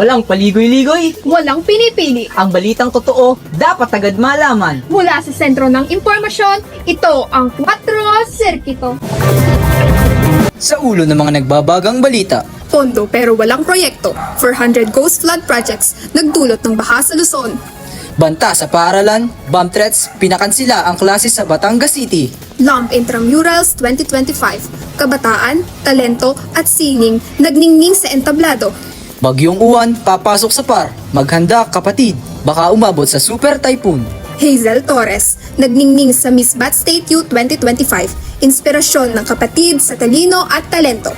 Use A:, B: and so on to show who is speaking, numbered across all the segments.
A: Walang paligoy-ligoy.
B: Walang pinipili.
A: Ang balitang totoo, dapat agad malaman.
B: Mula sa sentro ng impormasyon, ito ang 4 Sirkito.
C: Sa ulo ng mga nagbabagang balita,
D: Pondo pero walang proyekto. 400 ghost flood projects nagdulot ng baha sa Luzon.
C: banta sa paaralan, bomb threats, pinakansila ang klase sa Batangas City.
D: Lump Intramurals 2025. Kabataan, talento at sining nagningning sa entablado.
C: Bagyong uwan, papasok sa par. Maghanda kapatid, baka umabot sa super typhoon.
D: Hazel Torres, nagningning sa Miss Bat State Youth 2025. Inspirasyon ng kapatid sa talino at talento.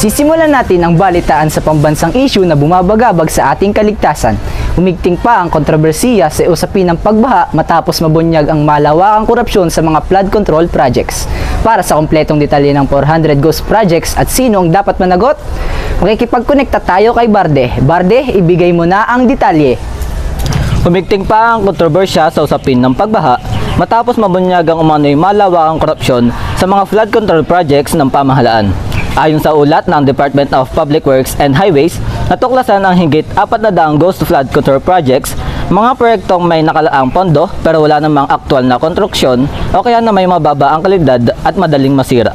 E: Sisimulan natin ang balitaan sa pambansang issue na bumabagabag sa ating kaligtasan. Umigting pa ang kontrobersiya sa usapin ng pagbaha matapos mabunyag ang malawakang korupsyon sa mga flood control projects. Para sa kompletong detalye ng 400 ghost projects at sino ang dapat managot, makikipagkonekta tayo kay Barde. Barde, ibigay mo na ang detalye.
F: Humigting pa ang kontrobersya sa usapin ng pagbaha matapos mabunyag ang umano'y malawakang korupsyon sa mga flood control projects ng pamahalaan. Ayon sa ulat ng Department of Public Works and Highways, natuklasan ang higit 400 ghost flood control projects, mga proyektong may nakalaang pondo pero wala namang aktwal na konstruksyon o kaya na may mababa ang kalidad at madaling masira.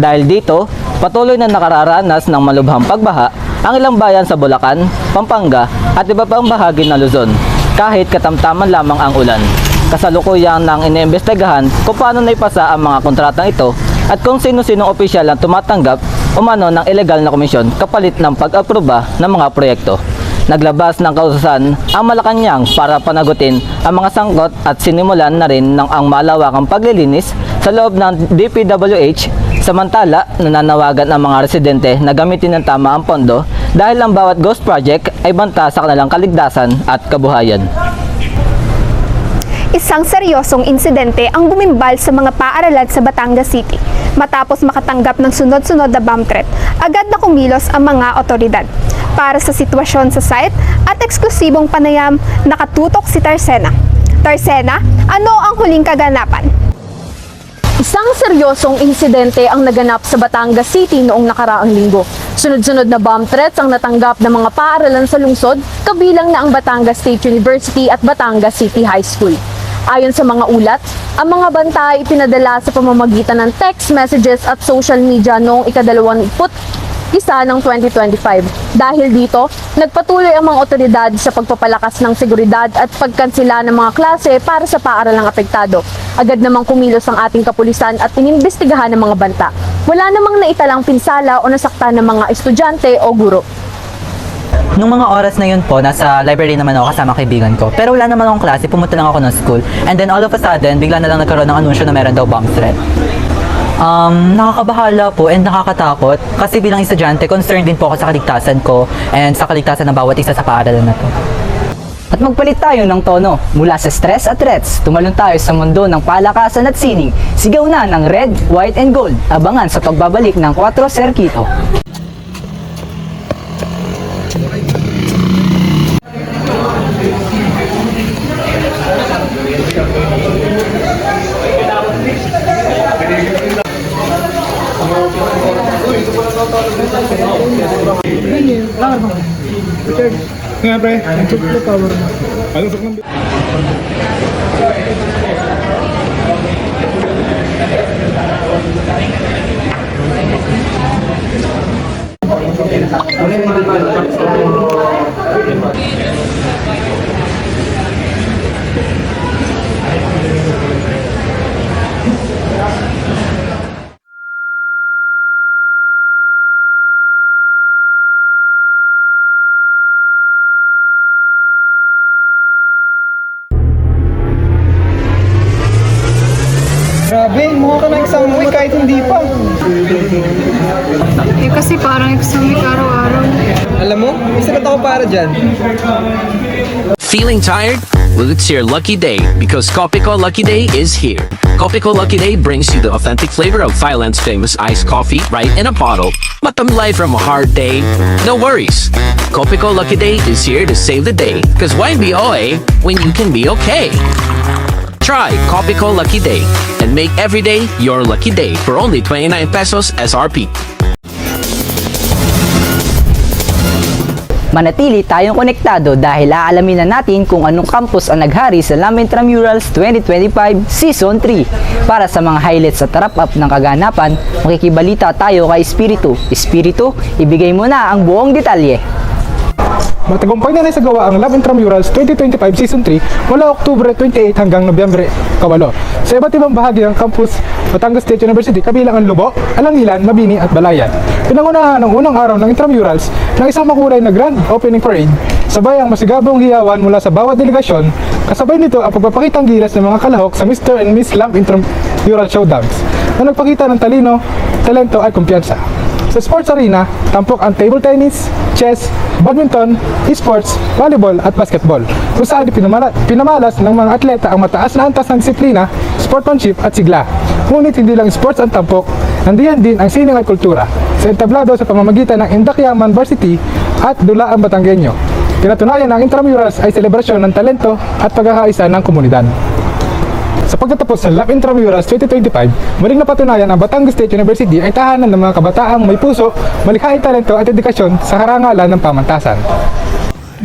F: Dahil dito, patuloy na nakararanas ng malubhang pagbaha ang ilang bayan sa Bulacan, Pampanga at iba pang bahagi ng Luzon kahit katamtaman lamang ang ulan. Kasalukuyang nang iniimbestigahan kung paano naipasa ang mga kontratang ito at kung sino-sinong opisyal ang tumatanggap umano ng ilegal na komisyon kapalit ng pag-aproba ng mga proyekto. Naglabas ng kausasan ang Malacanang para panagutin ang mga sangkot at sinimulan na rin ng ang malawakang paglilinis sa loob ng DPWH samantala nananawagan ang mga residente na gamitin ng tama ang pondo dahil ang bawat ghost project ay banta sa kanilang kaligtasan at kabuhayan.
G: Isang seryosong insidente ang bumimbal sa mga paaralan sa Batangas City. Matapos makatanggap ng sunod-sunod na bomb threat, agad na kumilos ang mga otoridad. Para sa sitwasyon sa site at eksklusibong panayam, nakatutok si Tarsena. Tarsena, ano ang huling kaganapan?
H: Isang seryosong insidente ang naganap sa Batangas City noong nakaraang linggo. Sunod-sunod na bomb threats ang natanggap ng mga paaralan sa lungsod, kabilang na ang Batangas State University at Batangas City High School. Ayon sa mga ulat, ang mga banta ay pinadala sa pamamagitan ng text messages at social media noong ikadalawang ng 2025. Dahil dito, nagpatuloy ang mga otoridad sa pagpapalakas ng seguridad at pagkansila ng mga klase para sa paaralang apektado. Agad namang kumilos ang ating kapulisan at inimbestigahan ng mga banta. Wala namang naitalang pinsala o nasakta ng mga estudyante o guro.
A: Nung mga oras na yun po, nasa library naman ako kasama kaibigan ko. Pero wala naman akong klase, pumunta lang ako ng school. And then all of a sudden, bigla na lang nagkaroon ng anunsyo na meron daw bomb threat. Um, nakakabahala po and nakakatakot kasi bilang estudyante, concerned din po ako sa kaligtasan ko and sa kaligtasan ng bawat isa sa paaralan na to.
E: At magpalit tayo ng tono. Mula sa stress at threats, tumalon tayo sa mundo ng palakasan at sining. Sigaw na ng red, white, and gold. Abangan sa pagbabalik ng 4 Serkito.
I: ngapain? Ya? pre? Power
B: Ayo, Ang.
I: Alam mo, ako para dyan.
J: Feeling tired? Well, it's your lucky day because Copico Lucky Day is here. Copico Lucky Day brings you the authentic flavor of Thailand's famous iced coffee right in a bottle. Matamlay from a hard day? No worries. Copico Lucky Day is here to save the day because why be OA when you can be okay? Try Copico Lucky Day and make every day your lucky day for only 29 pesos SRP.
E: Manatili tayong konektado dahil aalamin na natin kung anong campus ang naghari sa Lam Intramurals 2025 Season 3. Para sa mga highlights sa tarap up ng kaganapan, makikibalita tayo kay Espiritu. Espiritu, ibigay mo na ang buong detalye.
I: Matagumpay na naisagawa ang Love Intramurals 2025 Season 3 mula Oktubre 28 hanggang Nobyembre 8 sa iba't ibang bahagi ng campus Batangas State University kabilang ang Lubo, Alangilan, Mabini at Balayan. Pinangunahan ng unang araw ng Intramurals ng isang makulay na grand opening parade sabay ang masigabong hiyawan mula sa bawat delegasyon kasabay nito ang pagpapakitang gilas ng mga kalahok sa Mr. and Miss Love Intramural Showdowns na nagpakita ng talino, talento at kumpiyansa. Sa sports arena, tampok ang table tennis, chess, badminton, esports, volleyball at basketball. Kung saan pinamala- pinamalas ng mga atleta ang mataas na antas ng disiplina, sportsmanship at sigla. Ngunit hindi lang sports ang tampok, nandiyan din ang sining at kultura sa entablado sa pamamagitan ng Indakyaman Varsity at Dulaan Batanggenyo. Pinatunayan na ang intramurals ay selebrasyon ng talento at pagkakaisa ng komunidad. Sa pagtatapos sa Love Intramurals 2025, muling napatunayan ang Batangas State University ay tahanan ng mga kabataang may puso, malikhaing talento at dedikasyon sa karangalan ng pamantasan.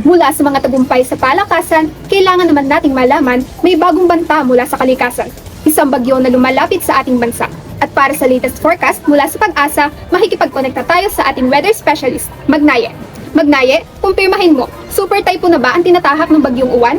D: Mula sa mga tagumpay sa palakasan, kailangan naman nating malaman may bagong banta mula sa kalikasan. Isang bagyo na lumalapit sa ating bansa. At para sa latest forecast mula sa pag-asa, makikipagkonekta tayo sa ating weather specialist, Magnaye. Magnaye, kumpirmahin mo, super typhoon na ba ang tinatahak ng bagyong uwan?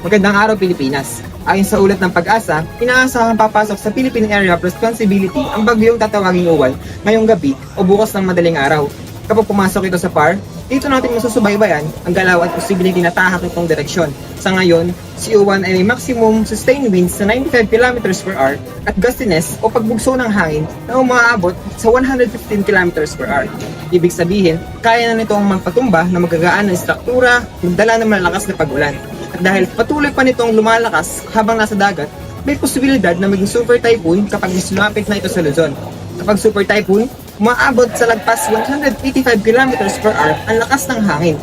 K: Magandang araw Pilipinas. Ayon sa ulat ng pag-asa, inaasahang papasok sa Philippine Area of Responsibility ang bagyong tatawaging uwan ngayong gabi o bukas ng madaling araw. Kapag pumasok ito sa PAR, dito natin masusubaybayan ang galaw at posibleng tinatahak nitong direksyon. Sa ngayon, si uwan ay may maximum sustained winds na 95 km per hour at gustiness o pagbugso ng hangin na umaabot sa 115 km per hour. Ibig sabihin, kaya na nitong magpatumba na magagaan ng struktura, magdala ng malakas na pagulan. Dahil patuloy pa nitong lumalakas habang nasa dagat, may posibilidad na maging super typhoon kapag mas lumapit na ito sa Luzon. Kapag super typhoon, umaabot sa lagpas 185 km per hour ang lakas ng hangin.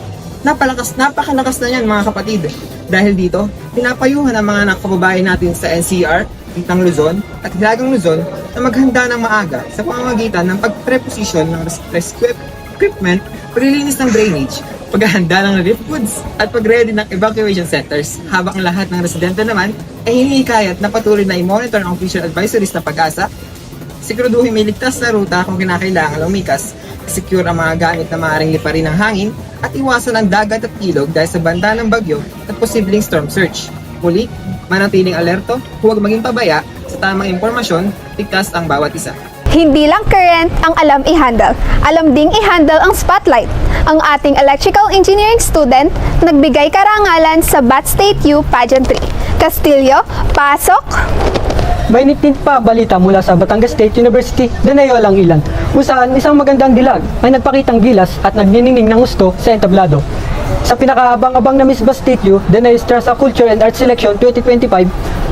K: Napalakas, napakalakas na yan mga kapatid. Dahil dito, pinapayuhan ang mga nakababae natin sa NCR, ng Luzon at Hilagang Luzon na maghanda ng maaga sa pamamagitan ng pagpreposisyon ng res- rescue equipment, paglilinis ng drainage, paghahanda ng relief goods, at pag-ready ng evacuation centers. Habang ang lahat ng residente naman ay hinihikayat na patuloy na i-monitor ang official advisories ng pag-asa Siguraduhin may ligtas na ruta kung kinakailangan lumikas, secure ang mga gamit na maaaring liparin ng hangin, at iwasan ang dagat at ilog dahil sa banda ng bagyo at posibleng storm surge. Muli, manatiling alerto, huwag maging pabaya, sa tamang impormasyon, ligtas ang bawat isa.
G: Hindi lang current ang alam i-handle, alam ding i-handle ang spotlight. Ang ating electrical engineering student nagbigay karangalan sa Bat State U Pageantry. Castillo, pasok!
L: Mainitin pa ang balita mula sa Batangas State University, Danayo lang ilan, kung saan isang magandang dilag ay nagpakitang gilas at nagniningning ng gusto sa entablado. Sa pinakaabang-abang na Miss Bas State U, Danayo Strasa Culture and Art Selection 2025,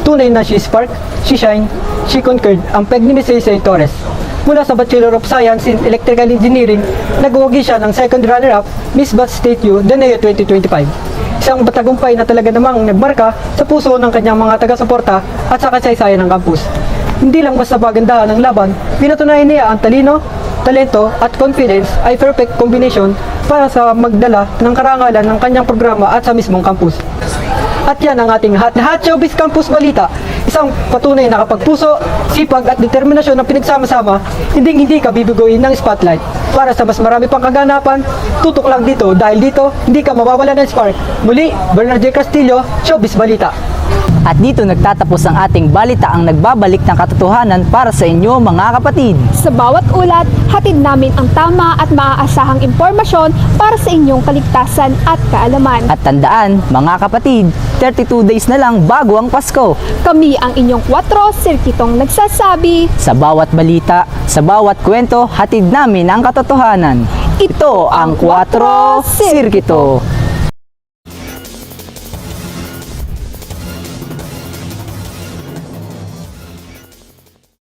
L: tunay na she spark, she shine, she conquered ang peg ni Miss Isay Torres. Mula sa Bachelor of Science in Electrical Engineering, nagwagi siya ng second runner-up Miss Bas State U, Danayo 2025 isang batagumpay na talaga namang nagmarka sa puso ng kanyang mga taga-suporta at sa kasaysayan ng campus. Hindi lang basta pagandahan ng laban, pinatunayan niya ang talino, talento at confidence ay perfect combination para sa magdala ng karangalan ng kanyang programa at sa mismong campus. At yan ang ating Hot Hot Showbiz Campus Balita. Isang patunay na kapag puso, sipag at determinasyon na pinagsama-sama, hindi hindi ka bibigoyin ng spotlight. Para sa mas marami pang kaganapan, tutok lang dito dahil dito hindi ka mawawala ng spark. Muli, Bernard J. Castillo, Showbiz Balita.
E: At dito nagtatapos ang ating balita ang nagbabalik ng katotohanan para sa inyo mga kapatid.
G: Sa bawat ulat, hatid namin ang tama at maaasahang impormasyon para sa inyong kaligtasan at kaalaman.
E: At tandaan, mga kapatid, 32 days na lang bago ang Pasko.
G: Kami ang inyong 4 sirkitong nagsasabi,
E: Sa bawat balita, sa bawat kwento, hatid namin ang katotohanan. Ito ang 4 Sirkito.